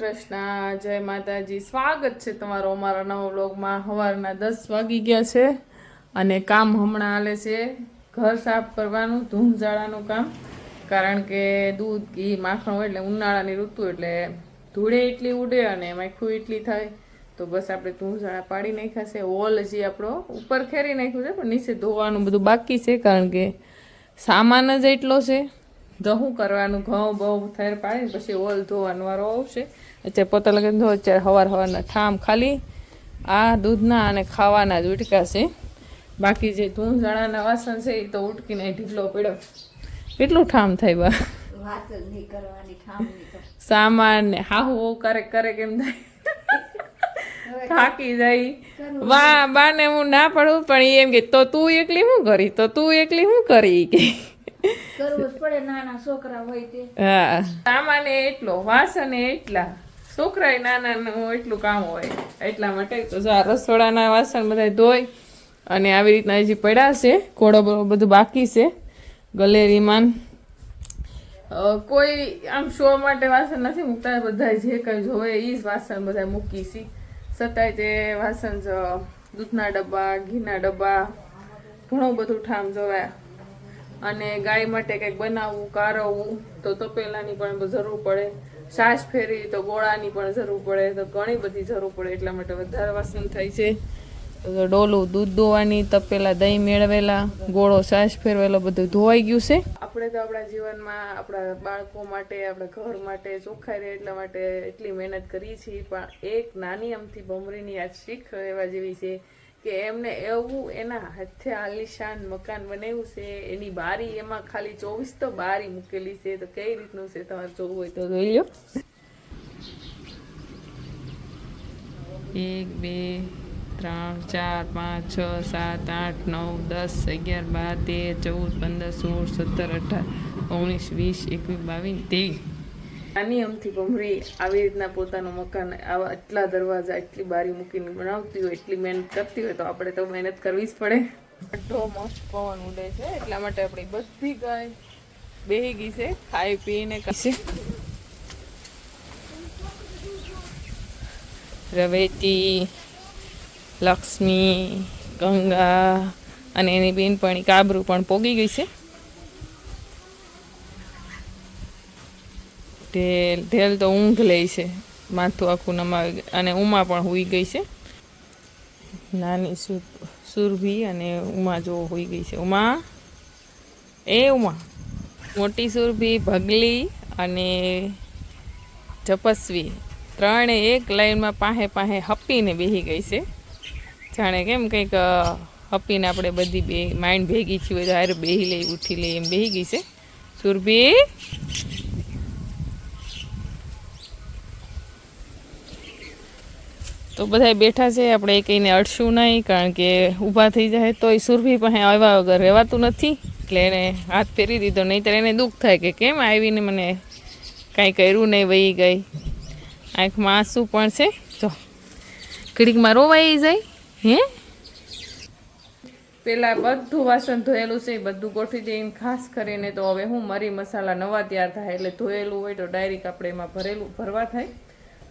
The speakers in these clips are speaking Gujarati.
કૃષ્ણ, જય માતાજી. સ્વાગત છે તમારો અમારા નવા વ્લોગમાં. સવારના દસ વાગી ગયા છે અને કામ હમણાં હાલે છે. ઘર સાફ કરવાનું ધૂમઝાડાનું કામ. કારણ કે દૂધ, ઘી, માખણ હોય એટલે ઉનાળાની ઋતુ એટલે ધૂળે એટલી ઉડે અને માખું એટલી થાય. તો બસ આપણે ધૂમઝાડા પાડી નાખ્યા છે. હોલ હજી આપણો ઉપર ખેરી નાખ્યું છે, પણ નીચે ધોવાનું બધું બાકી છે, કારણ કે સામાન જ એટલો છે. તો કરવાનું? ઘઉં બહુ થેર પાડી પછી ઓલ ધોવાનું વારો આવશે. અત્યારે પોતા લગન ધો અત્યારે હવાર હવારના ઠામ ખાલી. આ દૂધના અને ખાવાના જ ઉટકાશે બાકી જે ધૂંઝાળાના વાસણ છે એ તો ઉટકીને ઢીકલો પીડો કેટલું ઠામ થાય બા? સામાન ને હાહુ કરે કરે કેમ થાય? થાકી જાય. બા બાને હું ના પડું પણ એમ કે તો તું એકલી શું કરી? તો તું એકલી શું કરી? કે કરવું પડે નાના છોકરા હોય તે. હા. સામાને એટલો વાસણે એટલા. છોકરા નાના એટલું કામ હોય એટલા માટે તો જો આ રસોડાના વાસણ બધા ધોઈ અને આવી રીતના હજી પડ્યા છે ઘોડો બધું બાકી છે ગલેરીમાં. કોઈ આમ શો માટે વાસણ નથી મૂકતા બધા જે કંઈ જોવે એ જ વાસણ બધા મૂકી છી. છતાંય તે વાસણ જ દૂધના ડબ્બા ઘીના ડબ્બા ઘણું બધું ઠામ જોવાય અને ગાય માટે કંઈક બનાવવું, કારવવું, તો તપેલાની પણ જરૂર પડે. સાસ ફેરી તો ગોળાની પણ જરૂર પડે. તો ઘણી બધી જરૂર પડે એટલા માટે વધારે વાસણ થાય છે. ડોલું દૂધ દોવાની તપેલા દહીં મેળવેલા, ગોળો સાસ ફેરવેલો, બધું ધોવાઈ ગયું છે. આપણે તો આપણા જીવનમાં, આપણા બાળકો માટે, આપણા ઘર માટે ચોખ્ખાઈ રહે એટલા માટે એટલી મહેનત કરીએ છીએ. પણ એક નાની અમથી ભમરીની આ શીખ એવા જેવી છે. કે એમને એવું એના હાથે આલિશાન મકાન બનાવ્યું છે, એની બારી એમાં ખાલી ચોવીસ તો બારી મૂકેલી છે, તો કઈ રીતનું છે તમારે જોવું હોય તો જોઈ લો એક, બે, ત્રણ, ચાર, પાંચ, છ, સાત, આઠ, નવ, દસ, અગિયાર, બાર, તેર, ચૌદ, પંદર, સોળ, સત્તર, અઢાર, ઓગણીસ, વીસ, એકવીસ, બાવીસ ત્રેવીસ નાની અમથી ભમરી આવી રીતના પોતાનું મકાન આવા આટલા દરવાજા એટલી બારી મૂકીને બનાવતી હોય એટલી મહેનત કરતી હોય તો આપણે તો મહેનત કરવી જ પડે. આટલો મસ્ત પવન ઉડે છે એટલા માટે આપણી બધી ગાય બેહી ગઈ છે ખાઈ પીને છે. રવેતી લક્ષ્મી ગંગા અને એની બેનપણી કાબરું પણ પોગી ગઈ છે. ઢેલ ઢેલ તો ઊંઘ લે છે, માથું આખું નમાવી ગઈ અને ઉમા પણ હોઈ ગઈ છે. નાની સુર, સુરભી અને ઉમા જો હોઈ ગઈ છે. ઉમા? એ ઉમા. મોટી સુરભી, ભગલી અને જપસ્વી. ત્રણે એક લાઈનમાં પાહે પાહે હપ્પીને બેહી ગઈ છે. જાણે કેમ કંઈક હપ્પીને આપણે બધી બે માઇન્ડ ભેગી થઈ હોય તો હારે બેહી લઈ ઉઠી લઈ એમ બેહી ગઈ છે. સુરભી? તો બધા બેઠા છે, આપણે કંઈને અડશું નહીં, કારણ કે ઊભા થઈ જાય તો એ સુરભી પાસે આવ્યા વગર રહેવાતું નથી. એટલે એને હાથ ફેરી દીધો નહીં તો એને દુઃખ થાય કે કેમ આવીને મને કાંઈ કર્યું નહીં, વહી ગઈ. આંખમાં આંસુ પણ છે. જો, ઘડીકમાં રોવાઈ જાય, હે? પેલા બધું વાસણ ધોયેલું છે બધું ગોઠવી દઈને ખાસ કરીને તો હવે હું, મરી મસાલા નવા તૈયાર થાય, એટલે ધોયેલું હોય તો ડાયરેક્ટ આપણે એમાં ભરેલું, ભરવા થાય.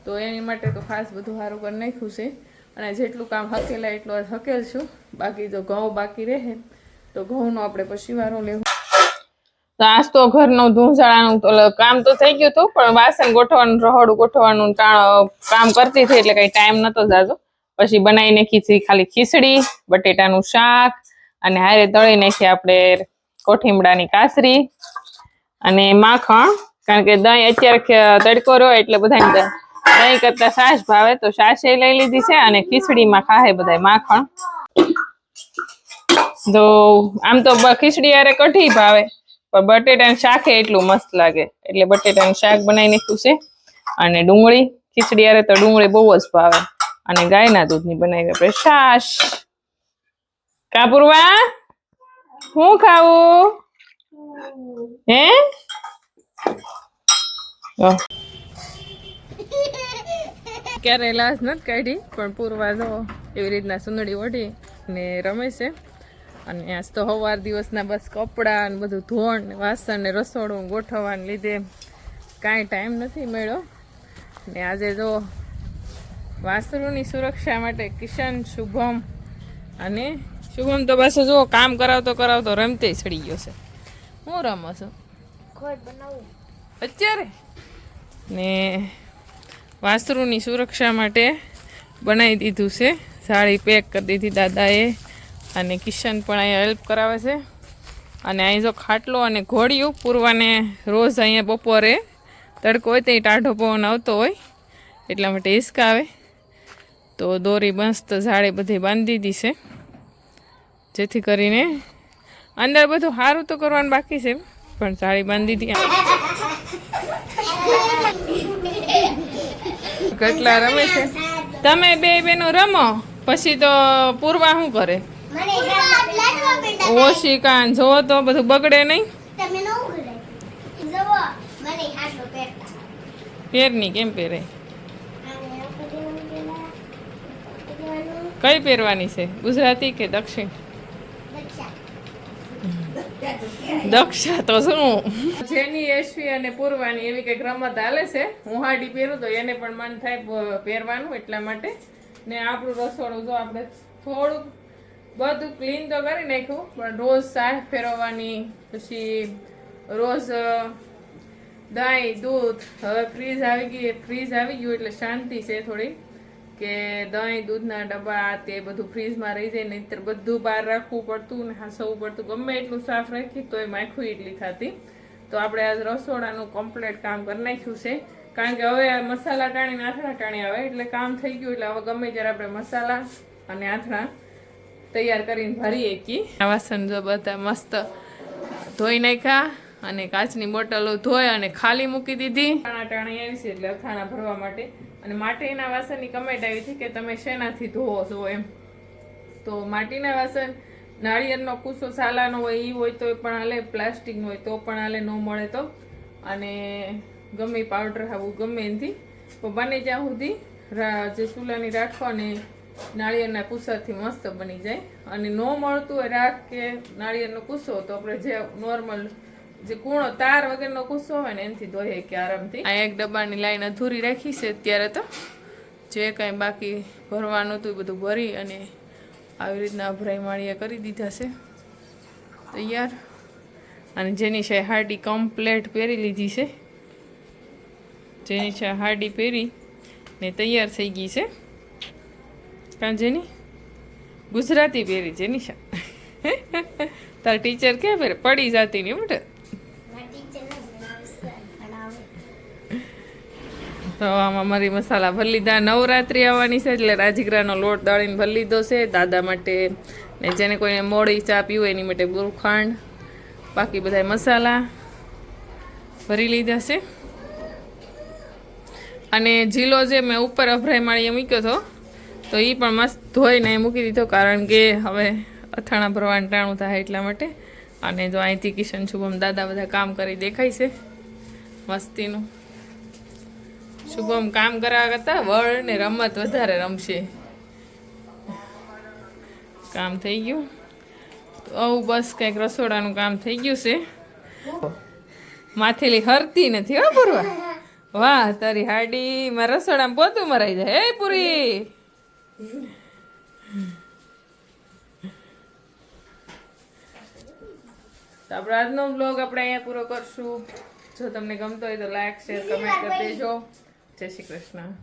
તો એની માટે તો ખાસ બધું સારું કરી નાખ્યું છે. અને જેટલું કામ હકેલા એટલું આજ હકેલ છું. બાકી જો ઘઉં બાકી રહે, તો ઘઉંનો આપણે પછી વારો લેવું. તો આજ તો ઘરનું ધૂંસાળાનું તો કામ તો થઈ ગયું હતું, પણ વાસણ ગોઠવવાનું, રહોડું ગોઠવવાનું કામ કરતી હતી એટલે કઈ ટાઈમ નતો જાજો. પછી બનાવી નાખી ખાલી ખીચડી, બટેટાનું શાક, અને હારે તળી નાખી આપણે કોઠીમડાની કાસરી, અને માખણ. કારણ કે દહીં અત્યારે તડકો રહ્યો એટલે બધાને દહીં કરતા છાશ ભાવે તો છાશ એ લઈ લીધી છે અને ખીચડીમાં ખાહે બધા માખણ. તો આમ તો ખીચડી યારે કઢી ભાવે, પણ બટેટાનું શાક એટલું મસ્ત લાગે. એટલે બટેટાનું શાક બનાવી નાખ્યું છે અને ડુંગળી, ખીચડી યારે તો ડુંગળી બહુ જ ભાવે. અને ગાયના દૂધની બનાવી આપણે છાશ. કાપુરવા, હું ખાવું? હે? ઓ. ક્યારે લાશ નથી કાઢી પણ પૂરવા જો એવી રીતના સુંદડી ઓઢી ને રમે છે. અને આજ તો સવાર દિવસના બસ કપડાં ને બધું ધોણ ને વાસણ ને રસોડું ગોઠવવાને લીધે કાંઈ ટાઈમ નથી મળ્યો. ને આજે જો વાસરુની સુરક્ષા માટે કિશન શુભમ અને શુભમ તો બસ જો કામ કરાવતો કરાવતો રમતે ચડી ગયો છે. હું રમો છું? અત્યારે? ને વાસ્ત્રુની સુરક્ષા માટે બનાવી દીધું છે. સાડી પેક કરી દીધી દાદાએ અને કિશન પણ અહીંયા હેલ્પ કરાવે છે. અને અહીં જો ખાટલો અને ઘોડિયું પૂરવાને રોજ અહીંયા બપોરે તડકો હોય તે ટાઢો પવન આવતો હોય એટલા માટે હિસકા આવે. તો દોરી મસ્ત ઝાડે બધી બાંધી દીધી છે. જેથી કરીને અંદર બધું સારું તો કરવાનું બાકી છે, પણ સાડી બાંધી દીધી. કેટલા રમે છે? તમે બે બેનો રમો પછી તો પૂર્વા શું કરે? મને લાડવા કાન જો તો બધું બગડે નહીં. પહેરની કેમ પહેરે કઈ પહેરવાની છે? ગુજરાતી કે દક્ષિણ? દક્ષા દક્ષા તો શું? જેની યશવી અને પૂર્વાની એવી કંઈક રમત હાલે છે, હું હાડી પહેરું તો એને પણ મન થાય પહેરવાનું એટલા માટે. ને આપણું રસોડું જો આપણે થોડુંક બધું ક્લીન તો કરી નાખ્યું, પણ રોજ સાફ ફેરવવાની, પછી રોજ દહીં દૂધ, હવે ફ્રીજ આવી ગઈ ફ્રીજ આવી ગયું એટલે શાંતિ છે થોડી. કે દહીં, દૂધના ડબ્બા તે બધું ફ્રીજમાં રહી જાય, નહીંતર બધું બહાર રાખવું પડતું ને હાસવવું પડતું. ગમે એટલું સાફ રાખી તોય માખું ઇડલી થતી તો આપણે આજ રસોડાનું કમ્પ્લીટ કામ કરી નાખ્યું છે. કારણ કે હવે આ મસાલા ટાણી આથણા ટાણી આવે, એટલે કામ થઈ ગયું, એટલે હવે ગમે ત્યારે આપણે મસાલા અને આથણા તૈયાર કરીને ભરીએ કી. આ વાસણ જો બધા મસ્ત ધોઈ નાખ્યા અને કાચની બોટલો ધોઈ અને ખાલી મૂકી દીધી. ટાણા ટાણી આવી છે, એટલે અથાણા ભરવા માટે. અને માટીના વાસણની કમેન્ટ આવી હતી કે તમે શેનાથી ધોવો છો એમ. તો માટીના વાસણ, નાળિયેરનો કૂસો સાલાનો હોય એ હોય તો પણ હાલે, પ્લાસ્ટિકનો હોય તો પણ હાલે, ન મળે તો. અને ગમે પાવડર આવું ગમે એનાથી. તો બને જ્યાં સુધી જે ચૂલાની રાખો અને નાળિયેરના કૂસાથી મસ્ત બની જાય. અને ન મળતું હોય રાખ કે નાળિયેરનો કૂસો તો આપણે જે નોર્મલ જે કૂણો તાર વગરનો કુસ્સો હોય ને એનાથી ધોઈએ કે આરામથી. આ એક ડબ્બાની લાઈન અધૂરી રાખી છે અત્યારે તો. જે કાંઈ બાકી ભરવાનું હતું બધું ભરી અને આવી રીતના અભરાઈ માળીએ કરી દીધા છે. તૈયાર. અને જેની છે હાડી કમ્પ્લેટ પહેરી લીધી છે. જેની છે હાડી પહેરી ને તૈયાર થઈ ગઈ છે. કાં જેની? ગુજરાતી પહેરી જેની છે. તાર ટીચર પહેરે? પડી જાતી નહીં બેટા માટી ચલે બનાવશે બનાવે તો આમાં મારી મસાલા ભરી લીધા. નવરાત્રિ આવવાની છે એટલે રાજીગરાનો લોટ દળીને ભરી લીધો છે. દાદા માટે ને જેને કોઈને મોડી ચા પીવું એની માટે ગુરખાંડ બાકી બધા મસાલા ભરી લીધા છે. અને જીલો જે મેં ઉપર અભરાઈ માળીએ મૂક્યો હતો, તો એ પણ મસ્ત ધોઈને મૂકી દીધો કારણ કે હવે અથાણા ભરવાનું ટાણું થાય એટલા માટે. અને જો અહીંથી કિશન શુભમ દાદા બધા કામ કરી દેખાય છે. મસ્તીનું. શુભમ કામ કરવા કરતા વળ ને રમત વધારે રમશે. કામ થઈ ગયું. તો આવું બસ કંઈક રસોડાનું કામ થઈ ગયું છે. માથેલી હરતી નથી હો પૂરવા. વાહ, તારી હાડી મારા રસોડામાં પોતું મરાઈ જાય. હે પૂરી. તો આપણે આજનો બ્લોગ આપણે અહીંયા પૂરો કરશું. જો તમને ગમતો હોય તો લાઈક શેર કમેન્ટ કરી દેજો. જય શ્રી કૃષ્ણ